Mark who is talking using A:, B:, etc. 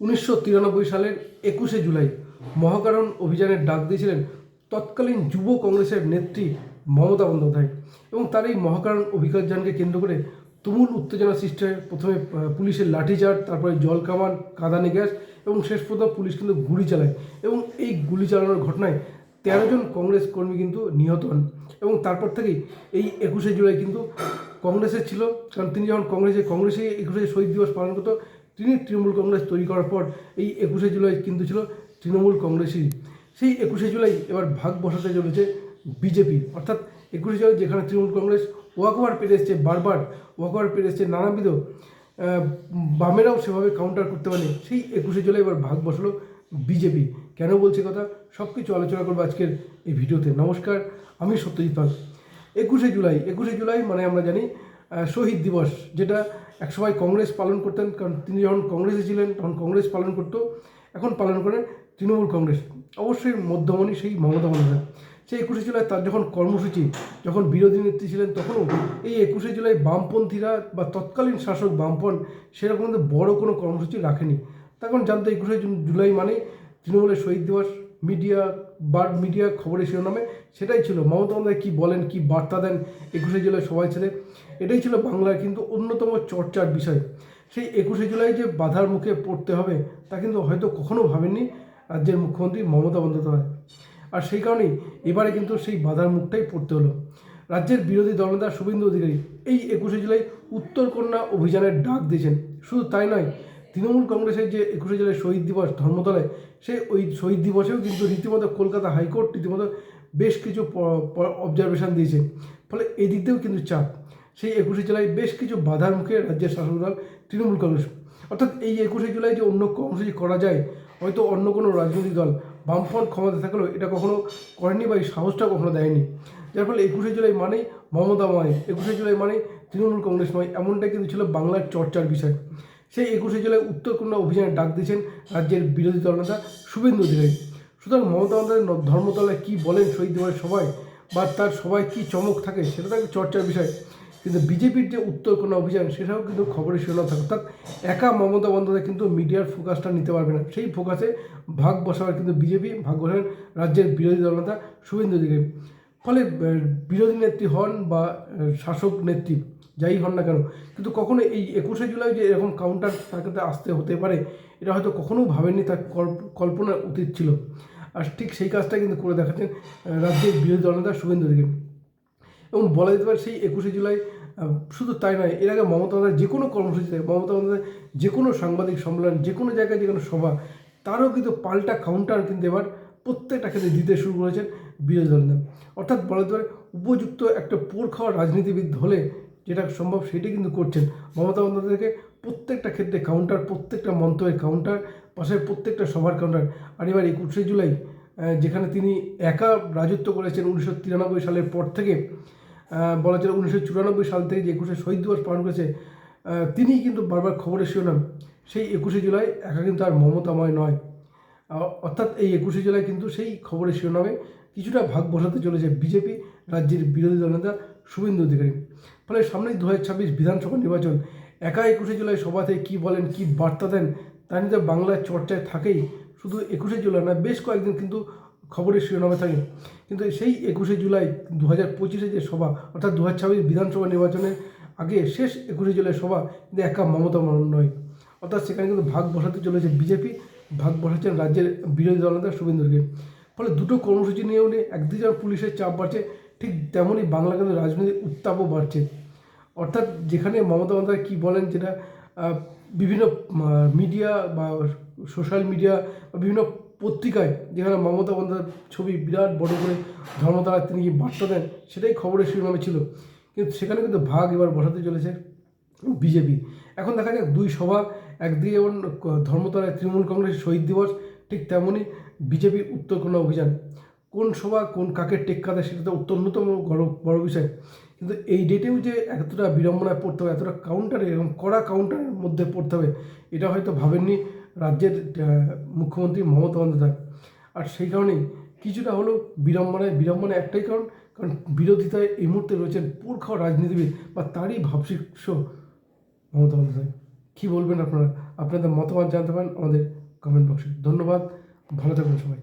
A: উনিশশো তিরানব্বই সালের একুশে জুলাই মহাকারণ অভিযানের ডাক দিয়েছিলেন তৎকালীন যুব কংগ্রেসের নেত্রী মমতা বন্দ্যোপাধ্যায় এবং তার এই মহাকারণ অভিযানকে কেন্দ্র করে তুমুল উত্তেজনা সৃষ্টি হয়। প্রথমে পুলিশের লাঠিচার্জ, তারপরে জল কামান, কাঁদানি গ্যাস এবং শেষ পর্যন্ত পুলিশ কিন্তু গুলি চালায় এবং এই গুলি চালানোর ঘটনায় তেরো জন কংগ্রেস কর্মী কিন্তু নিহত হন এবং তারপর থেকেই এই একুশে জুলাই কিন্তু কংগ্রেসের ছিল। কারণ তিনি যখন কংগ্রেসে কংগ্রেসে একুশে শহীদ দিবস পালন করতো তিনি তৃণমূল কংগ্রেস তৈরি করার পর এই একুশে জুলাই কিন্তু ছিল তৃণমূল কংগ্রেসই সেই একুশে জুলাই এবার ভাগ বসাতে চলেছে বিজেপি। অর্থাৎ একুশে জুলাই যেখানে তৃণমূল কংগ্রেস ওয়াকওভার পেরে এসছে বারবার ওয়াকওভার পেরে এসছে নানাবিধ বামেরাও সেভাবে কাউন্টার করতে পারে সেই একুশে জুলাই এবার ভাগ বসালো বিজেপি। কেন বলছে কথা? সব কিছু আলোচনা করব আজকের এই ভিডিওতে। নমস্কার, আমি সত্যজিৎ পাল। একুশে জুলাই একুশে জুলাই মানে আমরা জানি শহীদ দিবস, যেটা একসময় কংগ্রেস পালন করতেন, কারণ তিনি যখন কংগ্রেসে ছিলেন, তখন কংগ্রেস পালন করতো, এখন পালন করেন তৃণমূল কংগ্রেস। অবশ্যই মধ্যমণি সেই মমতা বন্দ্যোপাধ্যায়। সেই একুশে জুলাই তার যখন কর্মসূচি, যখন বিরোধী নেত্রী ছিলেন, তখনও এই একুশে জুলাই বামপন্থীরা বা তৎকালীন শাসক বামপন সেরকম বড় কোনো কর্মসূচি রাখেনি। তখন জানতো একুশে জুলাই মানে তৃণমূলের শহীদ দিবস। মিডিয়া বা মিডিয়া খবরের শিরোনামে, সেটাই ছিল। মমতা বন্দ্যোপাধ্যায় কী বলেন, কী বার্তা দেন একুশে জুলাই সবাই ছেলে এটাই ছিল বাংলার কিন্তু অন্যতম চর্চার বিষয়। সেই একুশে জুলাই যে বাধার মুখে পড়তে হবে, তা কিন্তু হয়তো কখনো ভাবেননি রাজ্যের মুখ্যমন্ত্রী মমতা বন্দ্যোপাধ্যায়। আর সেই কারণেই এবারে কিন্তু সেই বাধার মুখটাই পড়তে হলো। রাজ্যের বিরোধী দলনেতা শুভেন্দু অধিকারী এই একুশে জুলাই উত্তরকন্যা অভিযানের ডাক দিয়েছেন। শুধু তাই নয় তৃণমূল কংগ্রেসের যে একুশে জেলায় শহীদ দিবস ধর্মতলায়, সে ওই শহীদ দিবসেও কিন্তু রীতিমতো কলকাতা হাইকোর্ট রীতিমতো বেশ কিছু অবজারভেশন দিয়েছে। ফলে এই দিক দিয়েও কিন্তু চাপ। সেই একুশে জুলাই বেশ কিছু বাধার মুখে রাজ্যের শাসক দল তৃণমূল কংগ্রেস, অর্থাৎ এই একুশে জুলাই যে অন্য কর্মসূচি করা যায়, হয়তো অন্য কোনো রাজনৈতিক দল বামফ্রন্ট ক্ষমতা থাকলেও এটা কখনো করেনি বা এই সাহসটা কখনো দেয়নি। যার ফলে একুশে জুলাই মানেই মমতাময়, একুশে জুলাই মানে তৃণমূল কংগ্রেস নয় এমনটাই কিন্তু ছিল বাংলার চর্চার বিষয়। সেই একুশে জুলাই উত্তরকন্যা অভিযানে ডাক দিয়েছেন রাজ্যের বিরোধী দলনেতা শুভেন্দু অধিকারী। সুতরাং মমতা বন্দ্যোপাধ্যায় ধর্মতলায় কী বলেন শহীদ দিবসের সবাই বা তার সবাই কী চমক থাকে সেটা তো একটা চর্চার বিষয়। কিন্তু বিজেপির যে উত্তরকন্যা অভিযান সেটাও কিন্তু খবরের শিরোনাম থাকে। অর্থাৎ একা মমতা বন্দ্যোপাধ্যায় কিন্তু মিডিয়ার ফোকাসটা নিতে পারবে না। সেই ফোকাসে ভাগ বসাবার কিন্তু বিজেপি, ভাগ বসাবেন রাজ্যের বিরোধী দলনেতা শুভেন্দু অধিকারী। ফলে বিরোধী নেত্রী হন বা শাসক নেত্রী যাই হন না কেন, কিন্তু কখনো এই একুশে জুলাই যে এরকম কাউন্টার তার কাছে আসতে হতে পারে, এটা হয়তো কখনো ভাবেননি তার কল্প- কল্পনার অতীত ছিল। আর ঠিক সেই কাজটা কিন্তু করে দেখাচ্ছেন রাজ্যের বিরোধী দলনেতা শুভেন্দু অধিকারী। এবং বলা যেতে পারে সেই একুশে জুলাই শুধু তাই নয়, এর আগে মমতা বন্দ্যোপাধ্যায় যে কোনো কর্মসূচিতে মমতা বন্দ্যোপাধ্যায় যে কোনো সাংবাদিক সম্মেলন, যে কোনো জায়গায় যে কোনো সভা, তারও কিন্তু পাল্টা কাউন্টার কিন্তু এবার প্রত্যেকটা ক্ষেত্রে দিতে শুরু করেছেন বিরোধী দলনেতা অর্থাৎ বলা যেতে পারে উপযুক্ত একটা পোর খাওয়া রাজনীতিবিদ হলে যেটা সম্ভব সেটাই কিন্তু করছেন। মমতা বন্দ্যোপাধ্যায়কে প্রত্যেকটা ক্ষেত্রে কাউন্টার প্রত্যেকটা মন্তব্যের কাউন্টার পাশে প্রত্যেকটা সভার কাউন্টার আর এবার একুশে জুলাই যেখানে তিনি একা রাজত্ব করেছেন উনিশশো তিরানব্বই সালের পর থেকে বলা যায় উনিশশো চুরানব্বই সাল থেকে যে একুশে শহীদ দিবস পালন করেছে তিনিই কিন্তু বারবার খবরের শিরোনাম। সেই একুশে জুলাই একা কিন্তু আর মমতাময় নয়। অর্থাৎ এই একুশে জুলাই কিন্তু সেই খবরের শিরোনামে কিছুটা ভাগ বসাতে চলেছে বিজেপি, রাজ্যের বিরোধী দলনেতা শুভেন্দু অধিকারী। ফলে সামনেই দু ছাব্বিশ বিধানসভা নির্বাচন। একা একুশে জুলাই সভাতে কী বলেন, কী বার্তা দেন, তা নিয়ে বাংলার চর্চায় থাকেই। শুধু একুশে জুলাই না, বেশ কয়েকদিন কিন্তু খবরের শিরোনামে থাকে। কিন্তু সেই একুশে জুলাই দু হাজার পঁচিশে যে সভা, অর্থাৎ দু হাজার ছাব্বিশ বিধানসভা নির্বাচনের আগে শেষ একুশে জুলাই সভা কিন্তু একা মমতা নয়। অর্থাৎ সেখানে কিন্তু ভাগ বসাতে চলেছে বিজেপি, ভাগ বসাচ্ছেন রাজ্যের বিরোধী দলনেতা শুভেন্দুকে ফলে দুটো কর্মসূচি নিয়েও নিয়ে একদিকে পুলিশের চাপ বাড়ছে। ঠিক তেমনই বাংলা কিন্তু রাজনৈতিক উত্তাপও বাড়ছে। অর্থাৎ যেখানে মমতা বন্দ্যোপাধ্যায় কী বলেন যেটা বিভিন্ন মিডিয়া বা সোশ্যাল মিডিয়া বা বিভিন্ন পত্রিকায় যেখানে মমতা বন্দ্যোপাধ্যায়ের ছবি বিরাট বড় করে ধর্মতলা তিনি কি বার্তা দেন, সেটাই খবরের শিরোনামে ছিল। কিন্তু সেখানে কিন্তু ভাগ এবার বসাতে চলেছে বিজেপি। এখন দেখা যাক, দুই সভা, একদিকে যেমন ধর্মতলায় তৃণমূল কংগ্রেস শহীদ দিবস, ঠিক তেমনই বিজেপির উত্তরকন্যা অভিযান। কোন সভা কোন কাকে টেক্কা দেয় সেটা তো অত্যন্যতম বড় বড় বিষয়। কিন্তু এই ডেটেও যে এতটা বিড়ম্বনায় পড়তে হবে, এতটা কাউন্টারে এবং কড়া কাউন্টারের মধ্যে পড়তে হবে, এটা হয়তো ভাবেননি রাজ্যের মুখ্যমন্ত্রী মমতা বন্দ্যোপাধ্যায়। আর সেই কারণেই কিছুটা হলেও বিড়ম্বনায় বিড়ম্বনা একটাই কারণ কারণ বিরোধিতায় এই মুহূর্তে রয়েছেন পুরখাও রাজনীতিবিদ বা তারই ভাবশিষ্য মমতা বন্দ্যোপাধ্যায়। কী বলবেন আপনারা? আপনাদের মতামত জানতে পারেন আমাদের কমেন্ট বক্সে ধন্যবাদ, ভালো থাকবেন সবাই।